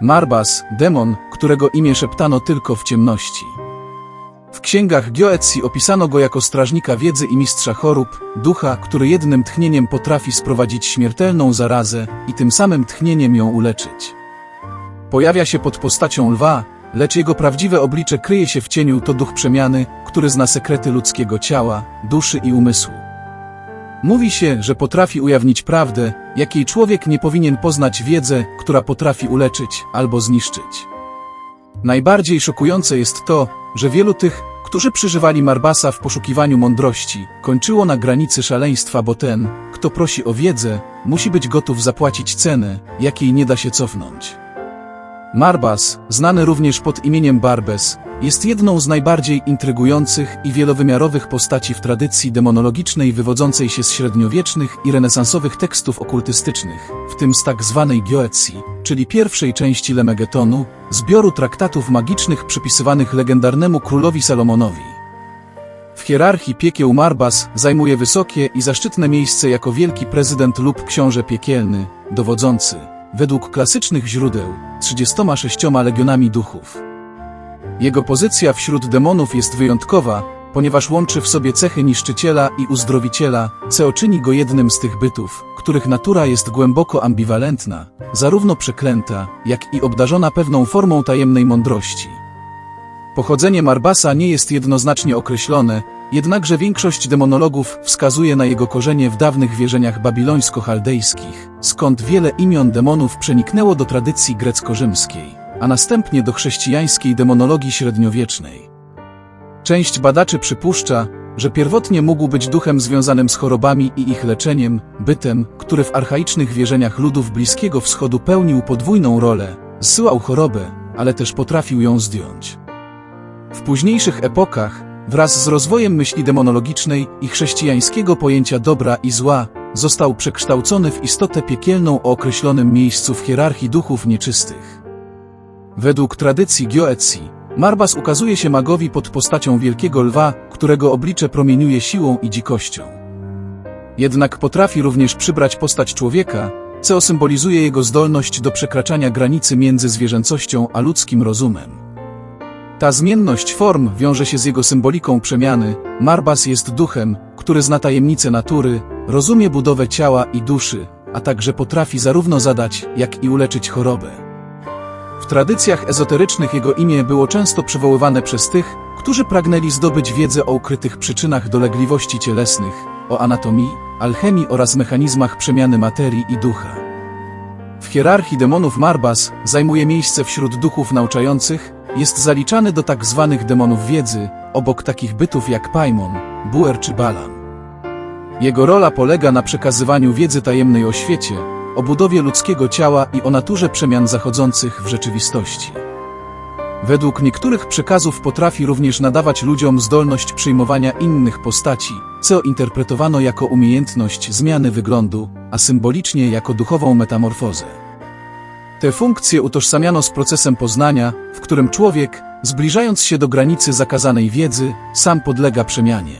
Marbas, demon, którego imię szeptano tylko w ciemności. W księgach Gioetsi opisano go jako strażnika wiedzy i mistrza chorób, ducha, który jednym tchnieniem potrafi sprowadzić śmiertelną zarazę i tym samym tchnieniem ją uleczyć. Pojawia się pod postacią lwa, lecz jego prawdziwe oblicze kryje się w cieniu to duch przemiany, który zna sekrety ludzkiego ciała, duszy i umysłu. Mówi się, że potrafi ujawnić prawdę, jakiej człowiek nie powinien poznać wiedzę, która potrafi uleczyć albo zniszczyć. Najbardziej szokujące jest to, że wielu tych, którzy przeżywali Marbasa w poszukiwaniu mądrości, kończyło na granicy szaleństwa, bo ten, kto prosi o wiedzę, musi być gotów zapłacić cenę, jakiej nie da się cofnąć. Marbas, znany również pod imieniem Barbes, jest jedną z najbardziej intrygujących i wielowymiarowych postaci w tradycji demonologicznej wywodzącej się z średniowiecznych i renesansowych tekstów okultystycznych, w tym z tak zwanej Gioetsi, czyli pierwszej części Lemegetonu, zbioru traktatów magicznych przypisywanych legendarnemu królowi Salomonowi. W hierarchii piekieł Marbas zajmuje wysokie i zaszczytne miejsce jako wielki prezydent lub książę piekielny, dowodzący, według klasycznych źródeł, 36 legionami duchów. Jego pozycja wśród demonów jest wyjątkowa, ponieważ łączy w sobie cechy niszczyciela i uzdrowiciela, co czyni go jednym z tych bytów, których natura jest głęboko ambiwalentna, zarówno przeklęta, jak i obdarzona pewną formą tajemnej mądrości. Pochodzenie Marbasa nie jest jednoznacznie określone, jednakże większość demonologów wskazuje na jego korzenie w dawnych wierzeniach babilońsko-chaldejskich, skąd wiele imion demonów przeniknęło do tradycji grecko-rzymskiej, a następnie do chrześcijańskiej demonologii średniowiecznej. Część badaczy przypuszcza, że pierwotnie mógł być duchem związanym z chorobami i ich leczeniem, bytem, który w archaicznych wierzeniach ludów Bliskiego Wschodu pełnił podwójną rolę, zsyłał chorobę, ale też potrafił ją zdjąć. W późniejszych epokach, wraz z rozwojem myśli demonologicznej i chrześcijańskiego pojęcia dobra i zła, został przekształcony w istotę piekielną o określonym miejscu w hierarchii duchów nieczystych. Według tradycji Gioetsi, Marbas ukazuje się magowi pod postacią wielkiego lwa, którego oblicze promieniuje siłą i dzikością. Jednak potrafi również przybrać postać człowieka, co symbolizuje jego zdolność do przekraczania granicy między zwierzęcością a ludzkim rozumem. Ta zmienność form wiąże się z jego symboliką przemiany. Marbas jest duchem, który zna tajemnice natury, rozumie budowę ciała i duszy, a także potrafi zarówno zadać, jak i uleczyć chorobę. W tradycjach ezoterycznych jego imię było często przywoływane przez tych, którzy pragnęli zdobyć wiedzę o ukrytych przyczynach dolegliwości cielesnych, o anatomii, alchemii oraz mechanizmach przemiany materii i ducha. W hierarchii demonów Marbas zajmuje miejsce wśród duchów nauczających, jest zaliczany do tak zwanych demonów wiedzy, obok takich bytów jak Paimon, Buer czy Balan. Jego rola polega na przekazywaniu wiedzy tajemnej o świecie, o budowie ludzkiego ciała i o naturze przemian zachodzących w rzeczywistości. Według niektórych przekazów potrafi również nadawać ludziom zdolność przyjmowania innych postaci, co interpretowano jako umiejętność zmiany wyglądu, a symbolicznie jako duchową metamorfozę. Te funkcje utożsamiano z procesem poznania, w którym człowiek, zbliżając się do granicy zakazanej wiedzy, sam podlega przemianie.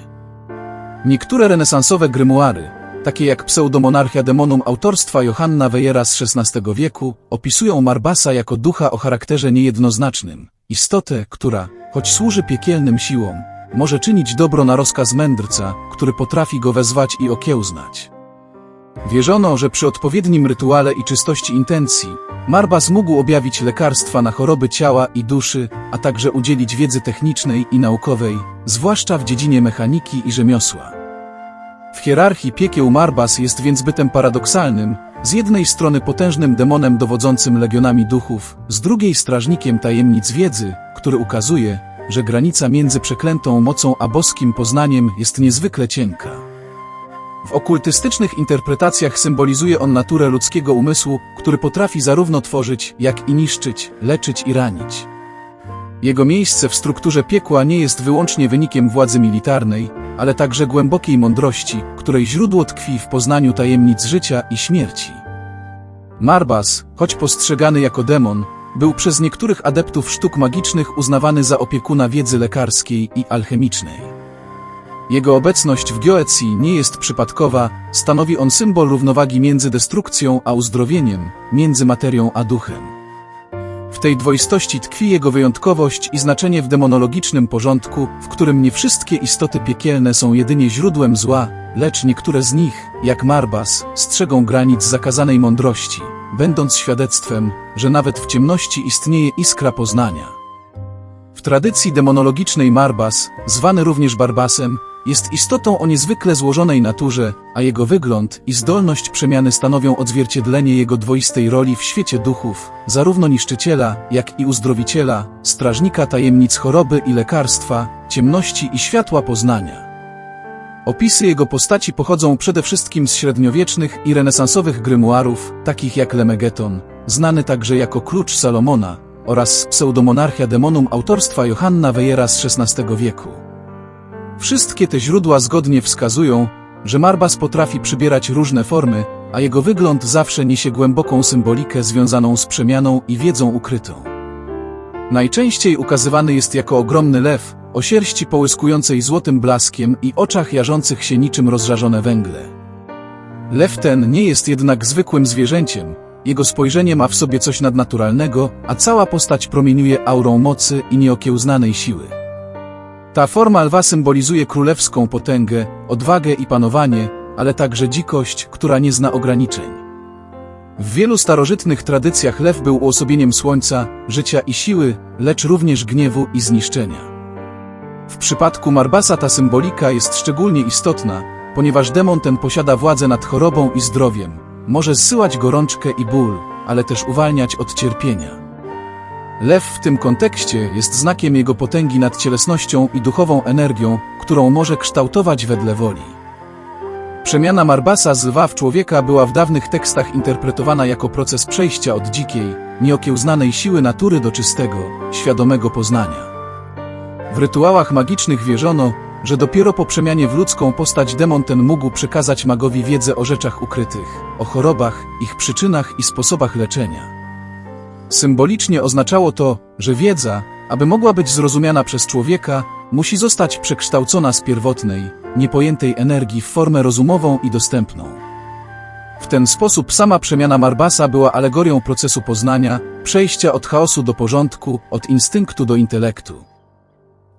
Niektóre renesansowe grymuary, takie jak Pseudomonarchia Demonum autorstwa Johanna Wejera z XVI wieku, opisują Marbasa jako ducha o charakterze niejednoznacznym, istotę, która, choć służy piekielnym siłom, może czynić dobro na rozkaz mędrca, który potrafi go wezwać i okiełznać. Wierzono, że przy odpowiednim rytuale i czystości intencji, Marbas mógł objawić lekarstwa na choroby ciała i duszy, a także udzielić wiedzy technicznej i naukowej, zwłaszcza w dziedzinie mechaniki i rzemiosła. W hierarchii piekieł Marbas jest więc bytem paradoksalnym, z jednej strony potężnym demonem dowodzącym legionami duchów, z drugiej strażnikiem tajemnic wiedzy, który ukazuje, że granica między przeklętą mocą a boskim poznaniem jest niezwykle cienka. W okultystycznych interpretacjach symbolizuje on naturę ludzkiego umysłu, który potrafi zarówno tworzyć, jak i niszczyć, leczyć i ranić. Jego miejsce w strukturze piekła nie jest wyłącznie wynikiem władzy militarnej, ale także głębokiej mądrości, której źródło tkwi w poznaniu tajemnic życia i śmierci. Marbas, choć postrzegany jako demon, był przez niektórych adeptów sztuk magicznych uznawany za opiekuna wiedzy lekarskiej i alchemicznej. Jego obecność w Gioetsi nie jest przypadkowa, stanowi on symbol równowagi między destrukcją a uzdrowieniem, między materią a duchem. W tej dwoistości tkwi jego wyjątkowość i znaczenie w demonologicznym porządku, w którym nie wszystkie istoty piekielne są jedynie źródłem zła, lecz niektóre z nich, jak Marbas, strzegą granic zakazanej mądrości, będąc świadectwem, że nawet w ciemności istnieje iskra poznania. W tradycji demonologicznej Marbas, zwany również Barbasem, jest istotą o niezwykle złożonej naturze, a jego wygląd i zdolność przemiany stanowią odzwierciedlenie jego dwoistej roli w świecie duchów, zarówno niszczyciela, jak i uzdrowiciela, strażnika tajemnic choroby i lekarstwa, ciemności i światła poznania. Opisy jego postaci pochodzą przede wszystkim z średniowiecznych i renesansowych grymuarów, takich jak Lemegeton, znany także jako Klucz Salomona, oraz Pseudomonarchia Demonum autorstwa Johanna Wejera z XVI wieku. Wszystkie te źródła zgodnie wskazują, że Marbas potrafi przybierać różne formy, a jego wygląd zawsze niesie głęboką symbolikę związaną z przemianą i wiedzą ukrytą. Najczęściej ukazywany jest jako ogromny lew, o sierści połyskującej złotym blaskiem i oczach jarzących się niczym rozżarzone węgle. Lew ten nie jest jednak zwykłym zwierzęciem, jego spojrzenie ma w sobie coś nadnaturalnego, a cała postać promieniuje aurą mocy i nieokiełznanej siły. Ta forma lwa symbolizuje królewską potęgę, odwagę i panowanie, ale także dzikość, która nie zna ograniczeń. W wielu starożytnych tradycjach lew był uosobieniem słońca, życia i siły, lecz również gniewu i zniszczenia. W przypadku Marbasa ta symbolika jest szczególnie istotna, ponieważ demon ten posiada władzę nad chorobą i zdrowiem. Może zsyłać gorączkę i ból, ale też uwalniać od cierpienia. Lew w tym kontekście jest znakiem jego potęgi nad cielesnością i duchową energią, którą może kształtować wedle woli. Przemiana Marbasa z lwa w człowieka była w dawnych tekstach interpretowana jako proces przejścia od dzikiej, nieokiełznanej siły natury do czystego, świadomego poznania. W rytuałach magicznych wierzono, że dopiero po przemianie w ludzką postać demon ten mógł przekazać magowi wiedzę o rzeczach ukrytych, o chorobach, ich przyczynach i sposobach leczenia. Symbolicznie oznaczało to, że wiedza, aby mogła być zrozumiana przez człowieka, musi zostać przekształcona z pierwotnej, niepojętej energii w formę rozumową i dostępną. W ten sposób sama przemiana Marbasa była alegorią procesu poznania, przejścia od chaosu do porządku, od instynktu do intelektu.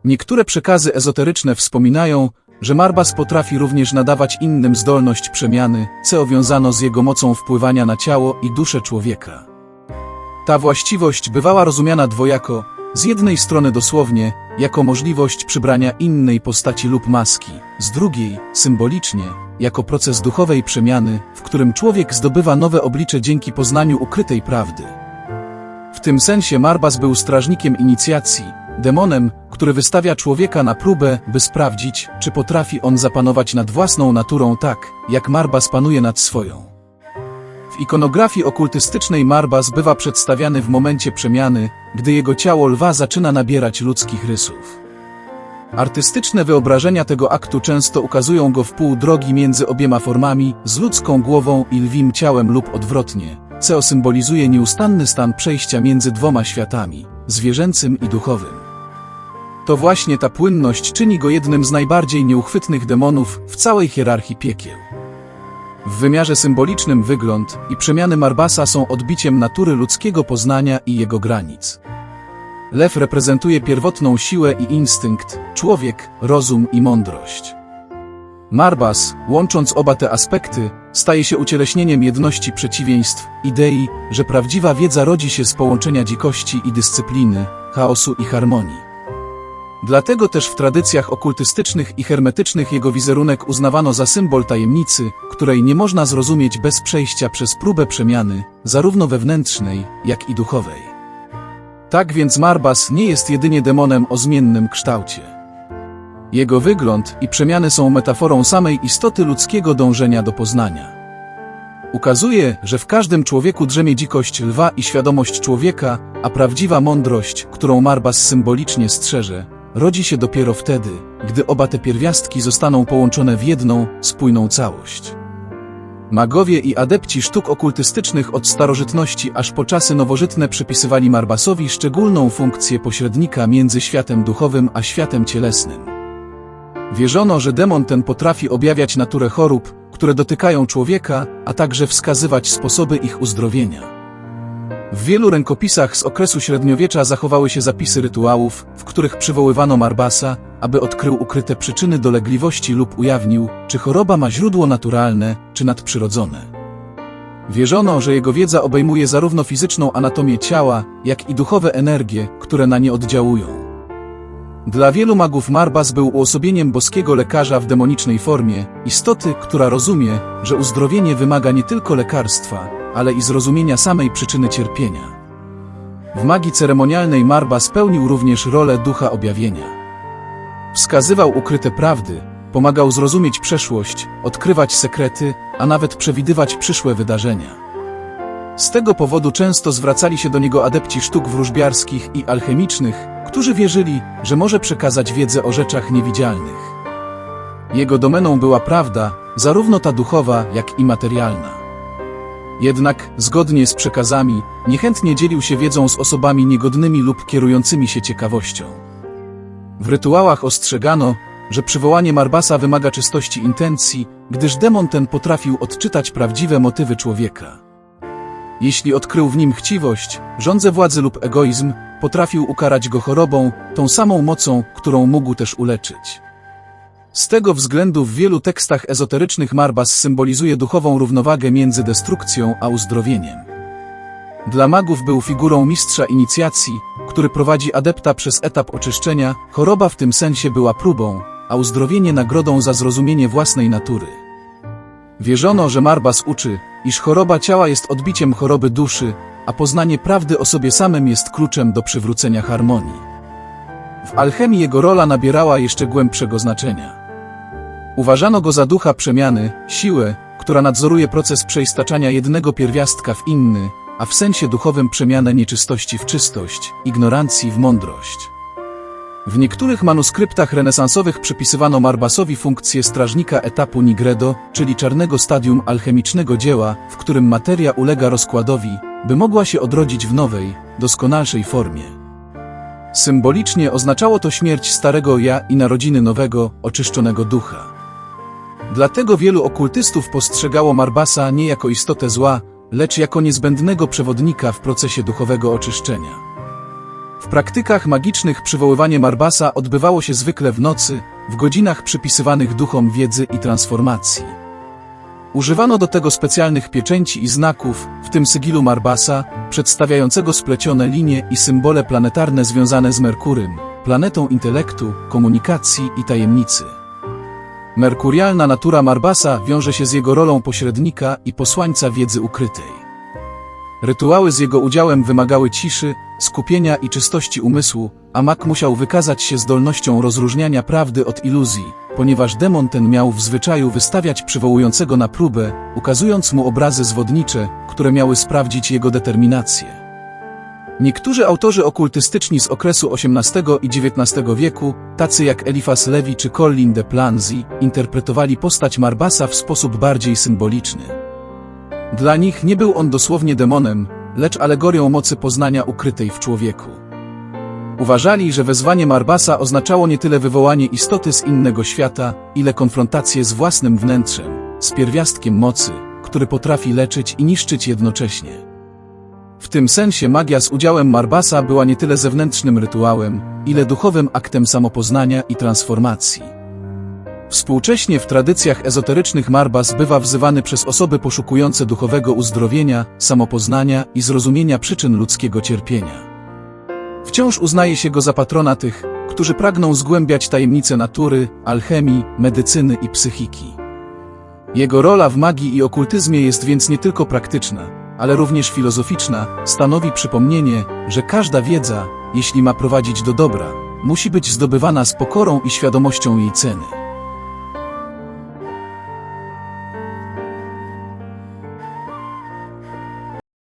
Niektóre przekazy ezoteryczne wspominają, że Marbas potrafi również nadawać innym zdolność przemiany, co wiązano z jego mocą wpływania na ciało i duszę człowieka. Ta właściwość bywała rozumiana dwojako, z jednej strony dosłownie, jako możliwość przybrania innej postaci lub maski, z drugiej, symbolicznie, jako proces duchowej przemiany, w którym człowiek zdobywa nowe oblicze dzięki poznaniu ukrytej prawdy. W tym sensie Marbas był strażnikiem inicjacji, demonem, który wystawia człowieka na próbę, by sprawdzić, czy potrafi on zapanować nad własną naturą tak, jak Marbas panuje nad swoją. W ikonografii okultystycznej Marbas bywa przedstawiany w momencie przemiany, gdy jego ciało lwa zaczyna nabierać ludzkich rysów. Artystyczne wyobrażenia tego aktu często ukazują go w pół drogi między obiema formami, z ludzką głową i lwim ciałem lub odwrotnie, co symbolizuje nieustanny stan przejścia między dwoma światami, zwierzęcym i duchowym. To właśnie ta płynność czyni go jednym z najbardziej nieuchwytnych demonów w całej hierarchii piekieł. W wymiarze symbolicznym wygląd i przemiany Marbasa są odbiciem natury ludzkiego poznania i jego granic. Lew reprezentuje pierwotną siłę i instynkt, człowiek, rozum i mądrość. Marbas, łącząc oba te aspekty, staje się ucieleśnieniem jedności przeciwieństw, idei, że prawdziwa wiedza rodzi się z połączenia dzikości i dyscypliny, chaosu i harmonii. Dlatego też w tradycjach okultystycznych i hermetycznych jego wizerunek uznawano za symbol tajemnicy, której nie można zrozumieć bez przejścia przez próbę przemiany, zarówno wewnętrznej, jak i duchowej. Tak więc Marbas nie jest jedynie demonem o zmiennym kształcie. Jego wygląd i przemiany są metaforą samej istoty ludzkiego dążenia do poznania. Ukazuje, że w każdym człowieku drzemie dzikość lwa i świadomość człowieka, a prawdziwa mądrość, którą Marbas symbolicznie strzeże, rodzi się dopiero wtedy, gdy oba te pierwiastki zostaną połączone w jedną, spójną całość. Magowie i adepci sztuk okultystycznych od starożytności aż po czasy nowożytne przypisywali Marbasowi szczególną funkcję pośrednika między światem duchowym a światem cielesnym. Wierzono, że demon ten potrafi objawiać naturę chorób, które dotykają człowieka, a także wskazywać sposoby ich uzdrowienia. W wielu rękopisach z okresu średniowiecza zachowały się zapisy rytuałów, w których przywoływano Marbasa, aby odkrył ukryte przyczyny dolegliwości lub ujawnił, czy choroba ma źródło naturalne, czy nadprzyrodzone. Wierzono, że jego wiedza obejmuje zarówno fizyczną anatomię ciała, jak i duchowe energie, które na nie oddziałują. Dla wielu magów Marbas był uosobieniem boskiego lekarza w demonicznej formie, istoty, która rozumie, że uzdrowienie wymaga nie tylko lekarstwa, ale i zrozumienia samej przyczyny cierpienia. W magii ceremonialnej Marbas pełnił również rolę ducha objawienia. Wskazywał ukryte prawdy, pomagał zrozumieć przeszłość, odkrywać sekrety, a nawet przewidywać przyszłe wydarzenia. Z tego powodu często zwracali się do niego adepci sztuk wróżbiarskich i alchemicznych, którzy wierzyli, że może przekazać wiedzę o rzeczach niewidzialnych. Jego domeną była prawda, zarówno ta duchowa, jak i materialna. Jednak, zgodnie z przekazami, niechętnie dzielił się wiedzą z osobami niegodnymi lub kierującymi się ciekawością. W rytuałach ostrzegano, że przywołanie Marbasa wymaga czystości intencji, gdyż demon ten potrafił odczytać prawdziwe motywy człowieka. Jeśli odkrył w nim chciwość, żądzę władzy lub egoizm, potrafił ukarać go chorobą, tą samą mocą, którą mógł też uleczyć. Z tego względu w wielu tekstach ezoterycznych Marbas symbolizuje duchową równowagę między destrukcją a uzdrowieniem. Dla magów był figurą mistrza inicjacji, który prowadzi adepta przez etap oczyszczenia, choroba w tym sensie była próbą, a uzdrowienie nagrodą za zrozumienie własnej natury. Wierzono, że Marbas uczy, iż choroba ciała jest odbiciem choroby duszy, a poznanie prawdy o sobie samym jest kluczem do przywrócenia harmonii. W alchemii jego rola nabierała jeszcze głębszego znaczenia. Uważano go za ducha przemiany, siłę, która nadzoruje proces przeistaczania jednego pierwiastka w inny, a w sensie duchowym przemianę nieczystości w czystość, ignorancji w mądrość. W niektórych manuskryptach renesansowych przypisywano Marbasowi funkcję strażnika etapu Nigredo, czyli czarnego stadium alchemicznego dzieła, w którym materia ulega rozkładowi, by mogła się odrodzić w nowej, doskonalszej formie. Symbolicznie oznaczało to śmierć starego ja i narodziny nowego, oczyszczonego ducha. Dlatego wielu okultystów postrzegało Marbasa nie jako istotę zła, lecz jako niezbędnego przewodnika w procesie duchowego oczyszczenia. W praktykach magicznych przywoływanie Marbasa odbywało się zwykle w nocy, w godzinach przypisywanych duchom wiedzy i transformacji. Używano do tego specjalnych pieczęci i znaków, w tym sygilu Marbasa, przedstawiającego splecione linie i symbole planetarne związane z Merkurym, planetą intelektu, komunikacji i tajemnicy. Merkurialna natura Marbasa wiąże się z jego rolą pośrednika i posłańca wiedzy ukrytej. Rytuały z jego udziałem wymagały ciszy, skupienia i czystości umysłu, a mak musiał wykazać się zdolnością rozróżniania prawdy od iluzji, ponieważ demon ten miał w zwyczaju wystawiać przywołującego na próbę, ukazując mu obrazy zwodnicze, które miały sprawdzić jego determinację. Niektórzy autorzy okultystyczni z okresu XVIII i XIX wieku, tacy jak Eliphas Levi czy Colin de Planzy, interpretowali postać Marbasa w sposób bardziej symboliczny. Dla nich nie był on dosłownie demonem, lecz alegorią mocy poznania ukrytej w człowieku. Uważali, że wezwanie Marbasa oznaczało nie tyle wywołanie istoty z innego świata, ile konfrontację z własnym wnętrzem, z pierwiastkiem mocy, który potrafi leczyć i niszczyć jednocześnie. Tym sensie magia z udziałem Marbasa była nie tyle zewnętrznym rytuałem, ile duchowym aktem samopoznania i transformacji. Współcześnie w tradycjach ezoterycznych Marbas bywa wzywany przez osoby poszukujące duchowego uzdrowienia, samopoznania i zrozumienia przyczyn ludzkiego cierpienia. Wciąż uznaje się go za patrona tych, którzy pragną zgłębiać tajemnice natury, alchemii, medycyny i psychiki. Jego rola w magii i okultyzmie jest więc nie tylko praktyczna, ale również filozoficzna, stanowi przypomnienie, że każda wiedza, jeśli ma prowadzić do dobra, musi być zdobywana z pokorą i świadomością jej ceny.